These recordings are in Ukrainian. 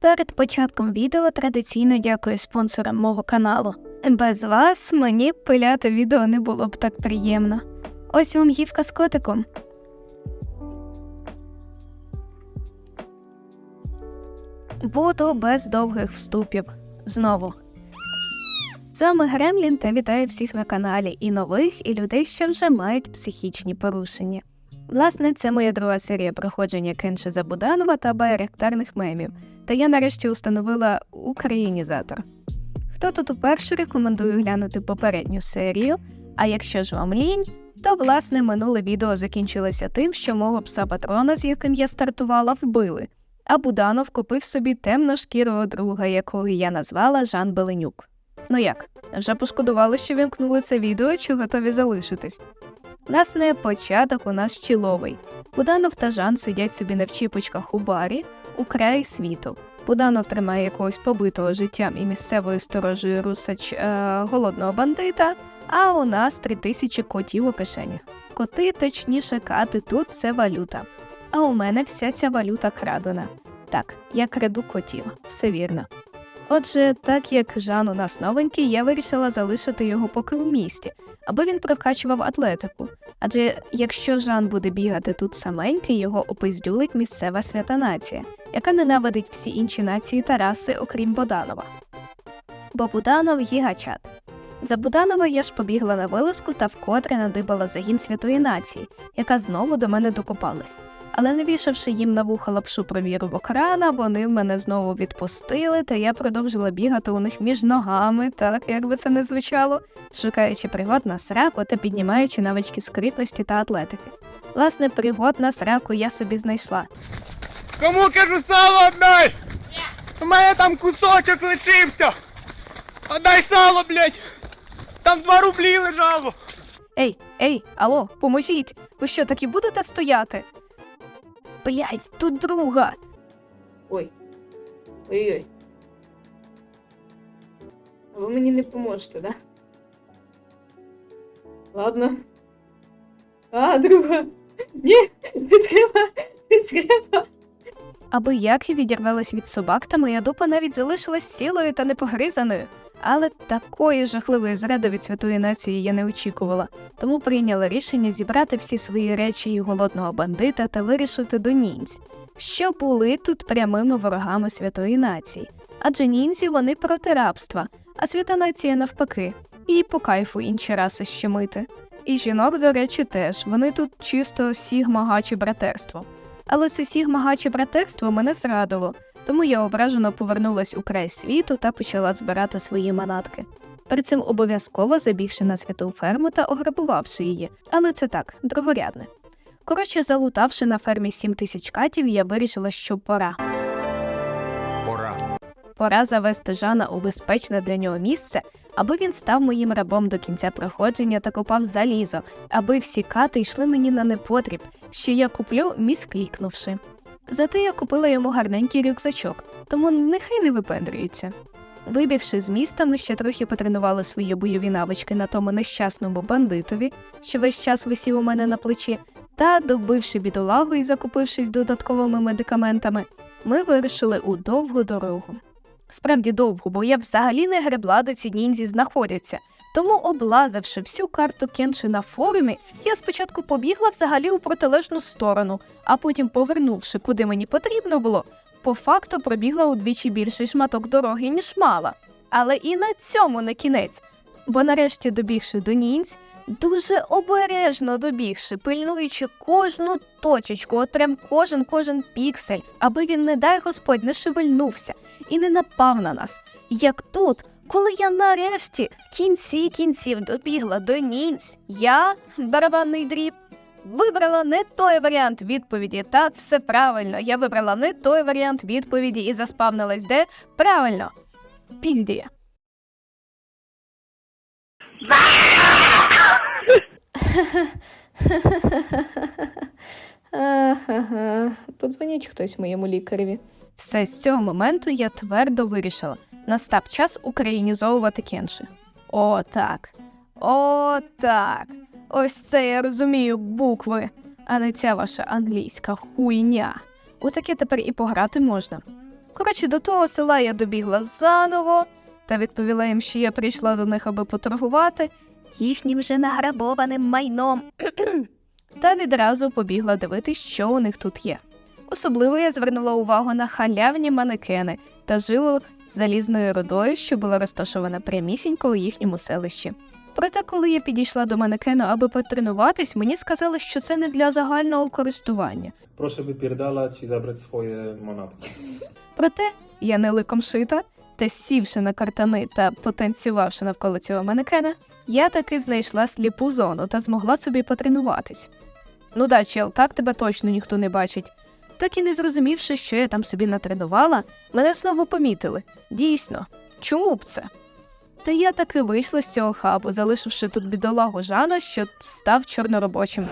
Перед початком відео традиційно дякую спонсорам мого каналу. Без вас мені пиляти відео не було б так приємно. Ось вам гівка з котиком. Буду без довгих вступів. Знову. З вами Гремлін та вітаю всіх на каналі і нових, і людей, що вже мають психічні порушення. Власне, це моя друга серія проходження Кенши Забуданова та байректарних мемів, та я нарешті установила українізатор. Хто тут уперше рекомендую глянути попередню серію, а якщо ж вам лінь, то власне минуле відео закінчилося тим, що мого пса патрона, з яким я стартувала, вбили, а Буданов купив собі темношкірого друга, якого я назвала Жан Беленюк. Ну як, вже пошкодували, що вімкнули це відео, чи готові залишитись? Власне, початок у нас чіловий. Буданов та Жан сидять собі на вчіпочках у барі у краї світу. Буданов тримає якогось побитого життям і місцевою сторожею русач е, голодного бандита, а у нас три тисячі котів у кишенях. Коти, точніше, кати тут це валюта. А у мене вся ця валюта крадена. Так, я краду котів, все вірно. Отже, так як Жан у нас новенький, я вирішила залишити його поки у місті, аби він прокачував атлетику. Адже якщо Жан буде бігати тут саменький, його опиздюлить місцева свята нація, яка ненавидить всі інші нації та раси, окрім Боданова. Бо Буданов гігачат. За Буданова я ж побігла на вилазку та вкотре надибала загін святої нації, яка знову до мене докопалась. Але навішавши їм на вуха лапшу про віру в окрана, вони мене знову відпустили, та я продовжила бігати у них між ногами, так як би це не звучало, шукаючи пригод на сраку та піднімаючи навички скритності та атлетики. Власне, пригод на сраку я собі знайшла. Кому кажу сало отдай? У мене там кусочок лишився. Отдай сало, блядь. Там два рублі лежало. Ей, ей, алло, поможіть! Ви що, таки будете стояти? Блять, тут друга. Ой. Ой-ой. Ви мені не поможете, да? Ладно. А, друга. Ні, не треба, не треба. Аби як я відірвалась від собак, та моя дупа навіть залишилась цілою та непогризаною. Але такої жахливої зради від святої нації я не очікувала, тому прийняла рішення зібрати всі свої речі і голодного бандита та вирішити до нінць, що були тут прямими ворогами святої нації. Адже нінці вони проти рабства, а свята нація навпаки, і по кайфу інші раси щемити. І жінок, до речі, теж вони тут чисто сігма-гачі братерство. Але це сігма-гачі братерство мене зрадило, тому я ображено повернулась у край світу та почала збирати свої манатки. Перед цим обов'язково забігши на святу ферму та ограбувавши її, але це так, другорядне. Коротше, залутавши на фермі 7 тисяч катів, я вирішила, що пора. Пора. Пора завести Жана у безпечне для нього місце, аби він став моїм рабом до кінця проходження та копав залізо, аби всі кати йшли мені на непотріб, що я куплю, місклікнувши. Зате я купила йому гарненький рюкзачок, тому нехай не випендрюється. Вибігши з міста, ми ще трохи потренували свої бойові навички на тому нещасному бандитові, що весь час висів у мене на плечі, та, добивши бідолагу і закупившись додатковими медикаментами, ми вирушили у довгу дорогу. Справді довгу, бо я взагалі не гребла, де ці ніндзі знаходяться. Тому, облазивши всю карту Кенши на форумі, я спочатку побігла взагалі у протилежну сторону, а потім, повернувши куди мені потрібно було, по факту пробігла удвічі більший шматок дороги, ніж мала. Але і на цьому не кінець. Бо нарешті, добігши до нінць, дуже обережно добігши, пильнуючи кожну точечку, от прям кожен кожен піксель, аби він, не дай Господь, не шевельнувся і не напав на нас. Як тут, коли я нарешті в кінці кінців добігла до нінць, я, барабанний дріб, вибрала не той варіант відповіді. Так, все правильно. Я вибрала не той варіант відповіді і заспавнилась де правильно. Пізді. Подзвоніть хтось моєму лікареві. Все з цього моменту я твердо вирішила. Настав час українізовувати кенши. О, так. О, так. Ось це я розумію букви, а не ця ваша англійська хуйня. У таке тепер і пограти можна. Коротше, до того села я добігла заново та відповіла їм, що я прийшла до них, аби поторгувати їхнім же награбованим майном. та відразу побігла дивитись, що у них тут є. Особливо я звернула увагу на халявні манекени та жилу з залізною рудою, що була розташована прямісінько у їхньому селищі. Проте, коли я підійшла до манекену, аби потренуватись, мені сказали, що це не для загального користування. Proszę wypierdalać i zabrać swoje manatki. Проте я не ликом шита, та сівши на картани та потанцювавши навколо цього манекена, я таки знайшла сліпу зону та змогла собі потренуватись. Ну да, чел, так тебе точно ніхто не бачить. Так і не зрозумівши, що я там собі натренувала, мене знову помітили. Дійсно, чому б це? Та я таки вийшла з цього хабу, залишивши тут бідолагу Жана, що став чорноробочим.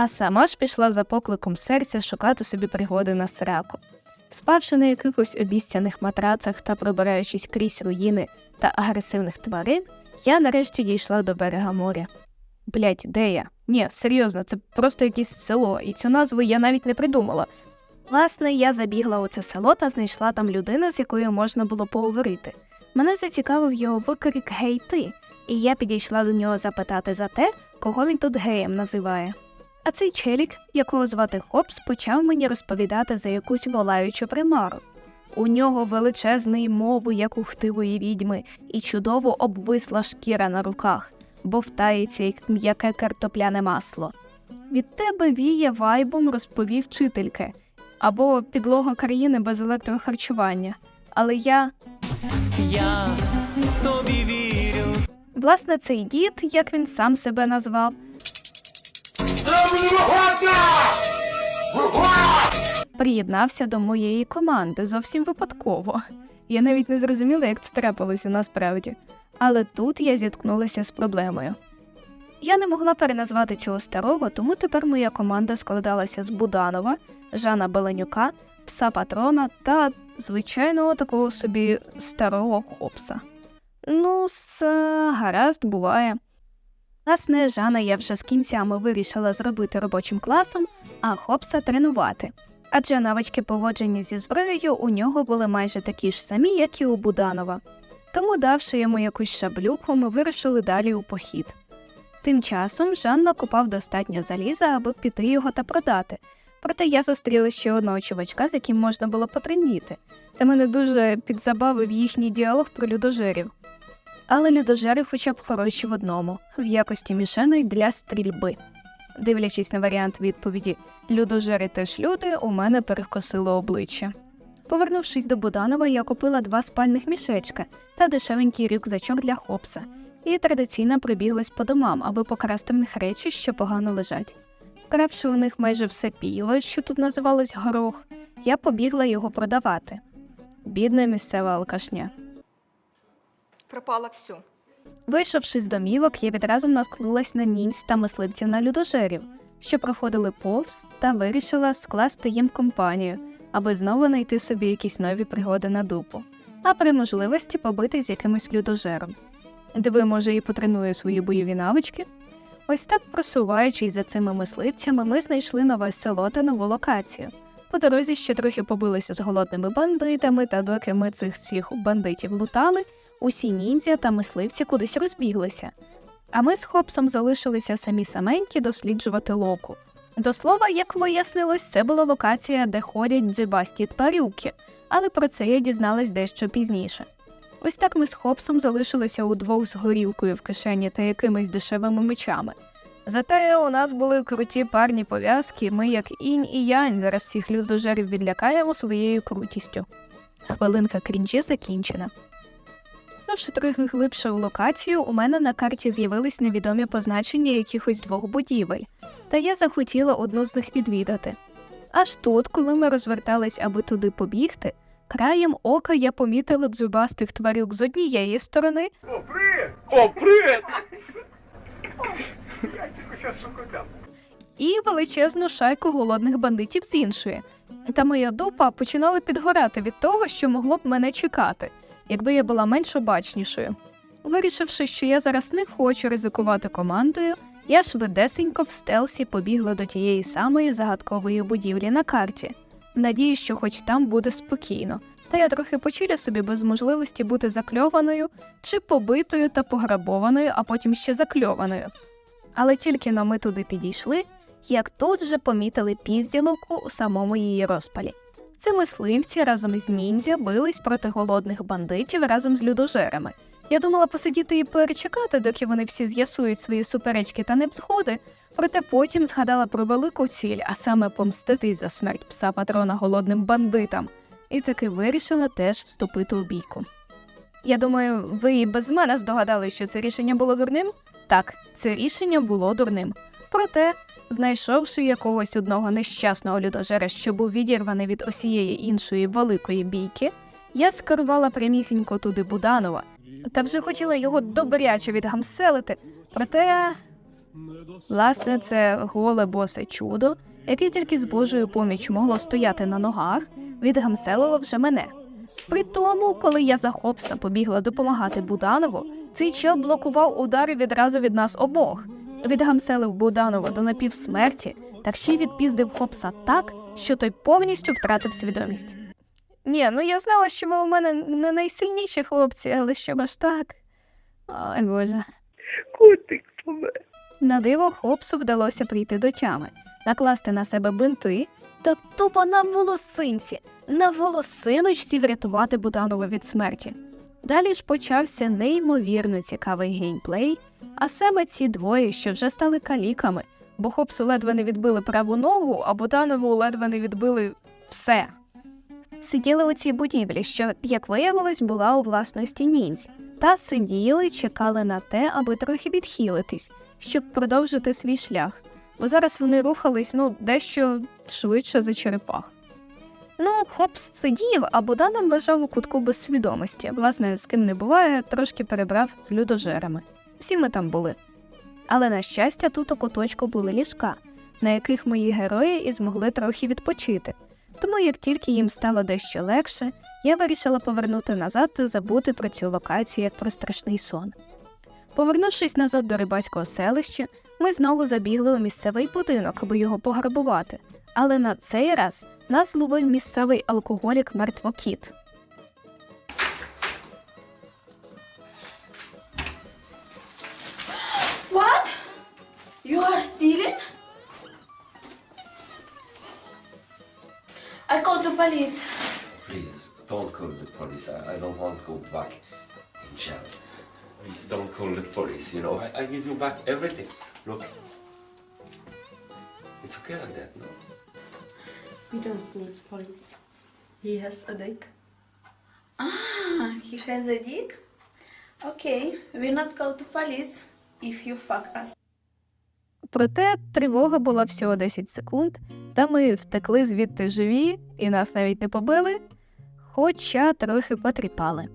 а сама ж пішла за покликом серця шукати собі пригоди на сраку. Спавши на якихось обіцяних матрацах та пробираючись крізь руїни та агресивних тварин, я нарешті дійшла до берега моря. Блять, де я? Ні, серйозно, це просто якесь село, і цю назву я навіть не придумала. Власне, я забігла у це село та знайшла там людину, з якою можна було поговорити. Мене зацікавив його викрик Гей ти, і я підійшла до нього запитати за те, кого він тут геєм називає. А цей челік, якого звати Хопс, почав мені розповідати за якусь волаючу примару. У нього величезний мову, як у хтивої відьми, і чудово обвисла шкіра на руках, бовтається, як м'яке картопляне масло. Від тебе віє вайбом, розповів вчительки, або підлога країни без електрохарчування. Але я Я тобі вірю. Власне, цей дід, як він сам себе назвав, приєднався до моєї команди зовсім випадково. Я навіть не зрозуміла, як це трапилося насправді. Але тут я зіткнулася з проблемою. Я не могла переназвати цього старого, тому тепер моя команда складалася з Буданова, Жана Беленюка, пса патрона та звичайного такого собі старого хопса. Ну, с гаразд буває. Власне, Жана я вже з кінцями вирішила зробити робочим класом, а хопса тренувати. Адже навички поводження зі зброєю у нього були майже такі ж самі, як і у Буданова. Тому, давши йому якусь шаблюку, ми вирушили далі у похід. Тим часом Жан накопав достатньо заліза, аби піти його та продати. Проте я зустріла ще одного чувачка, з яким можна було потрендіти, та мене дуже підзабавив їхній діалог про людожерів. Але людожери хоча б хороші в одному в якості мішеней для стрільби. Дивлячись на варіант відповіді Людожери теж люди, у мене перекосило обличчя. Повернувшись до Буданова, я купила два спальних мішечка та дешевенький рюкзачок для хопса, і традиційно прибіглась по домам, аби покрасти в них речі, що погано лежать. Вкравши у них майже все піло, що тут називалось горох, я побігла його продавати. Бідна місцева алкашня. Пропало все. Вийшовши з домівок, я відразу наткнулась на нінць та мисливців на людожерів, що проходили повз, та вирішила скласти їм компанію, аби знову знайти собі якісь нові пригоди на дупу, а при можливості побити з якимось людожером. Диви, може, і потренує свої бойові навички. Ось так, просуваючись за цими мисливцями, ми знайшли нове село та нову локацію. По дорозі ще трохи побилися з голодними бандитами, та доки ми цих цих бандитів лутали, усі ніндзя та мисливці кудись розбіглися. А ми з Хопсом залишилися самі саменькі досліджувати локу. До слова, як вияснилось, це була локація, де ходять дзюбасті тварюки, але про це я дізналась дещо пізніше. Ось так ми з Хопсом залишилися удвох з горілкою в кишені та якимись дешевими мечами. Зате у нас були круті парні пов'язки, ми, як інь і янь, зараз всіх людожерів відлякаємо своєю крутістю. Хвилинка крінжі закінчена. Пішовши трохи глибше в локацію, у мене на карті з'явились невідомі позначення якихось двох будівель, та я захотіла одну з них відвідати. Аж тут, коли ми розвертались, аби туди побігти, краєм ока я помітила дзюбастих тварюк з однієї сторони, О, привет! і величезну шайку голодних бандитів з іншої. Та моя дупа починала підгорати від того, що могло б мене чекати, якби я була менш обачнішою. Вирішивши, що я зараз не хочу ризикувати командою, Я швидесенько в стелсі побігла до тієї самої загадкової будівлі на карті, в надії, що хоч там буде спокійно, та я трохи почуля собі без можливості бути закльованою чи побитою та пограбованою, а потім ще закльованою. Але тільки но ми туди підійшли, як тут же помітили пізділовку у самому її розпалі. Це мисливці разом з ніндзя бились проти голодних бандитів разом з людожерами. Я думала посидіти і перечекати, доки вони всі з'ясують свої суперечки та невзгоди, проте потім згадала про велику ціль, а саме помститись за смерть пса патрона голодним бандитам, і таки вирішила теж вступити у бійку. Я думаю, ви і без мене здогадали, що це рішення було дурним? Так, це рішення було дурним. Проте, знайшовши якогось одного нещасного людожера, що був відірваний від усієї іншої великої бійки, я скерувала прямісінько туди Буданова та вже хотіла його добряче відгамселити. Проте, власне, це голе босе чудо, яке тільки з Божою поміч могло стояти на ногах, відгамселило вже мене. При тому, коли я за хопса побігла допомагати Буданову, цей чел блокував удари відразу від нас обох. Відгамселив Буданова до напівсмерті, так ще й відпіздив хопса так, що той повністю втратив свідомість. Ні, ну я знала, що ви у мене не найсильніші хлопці, але щоб аж так. Ой, Боже. Котик помер. На диво хлопцу вдалося прийти до тями, накласти на себе бинти та тупо на волосинці, на волосиночці врятувати Буданова від смерті. Далі ж почався неймовірно цікавий геймплей, а саме ці двоє, що вже стали каліками, бо хлопцу ледве не відбили праву ногу, а Буданову ледве не відбили все. Сиділи у цій будівлі, що, як виявилось, була у власності ніндзь, та сиділи, чекали на те, аби трохи відхилитись, щоб продовжити свій шлях, бо зараз вони рухались ну дещо швидше за черепах. Ну, хлопс сидів, а Буданов лежав у кутку без свідомості. Власне, з ким не буває, трошки перебрав з людожерами. Всі ми там були. Але на щастя, тут у куточку були ліжка, на яких мої герої і змогли трохи відпочити. Тому як тільки їм стало дещо легше, я вирішила повернути назад та забути про цю локацію як про страшний сон. Повернувшись назад до рибацького селища, ми знову забігли у місцевий будинок, аби його пограбувати. Але на цей раз нас зловив місцевий алкоголік мертвокіт. Police. Please, don't call the police. I, I don't want to go back in jail. Please don't call the Police, you know, I, I give you back everything. Look. It's okay like that, no? We don't need police. He has a dick. Ah, he has a dick? Okay, we'll not call the police if you fuck us. Проте тривога була всього 10 секунд, та ми втекли звідти живі і нас навіть не побили, хоча трохи потріпали.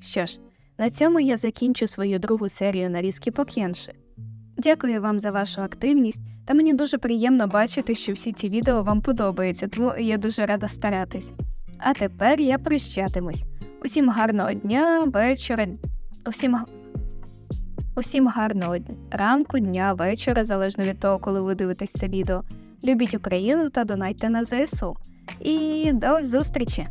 Що ж, на цьому я закінчу свою другу серію нарізки покенши. Дякую вам за вашу активність, та мені дуже приємно бачити, що всі ці відео вам подобаються, тому я дуже рада старатись. А тепер я прощатимусь. Усім гарного дня, вечора, усім Усім гарного ранку, дня, вечора, залежно від того, коли ви дивитесь це відео. Любіть Україну та донайте на ЗСУ. І до зустрічі!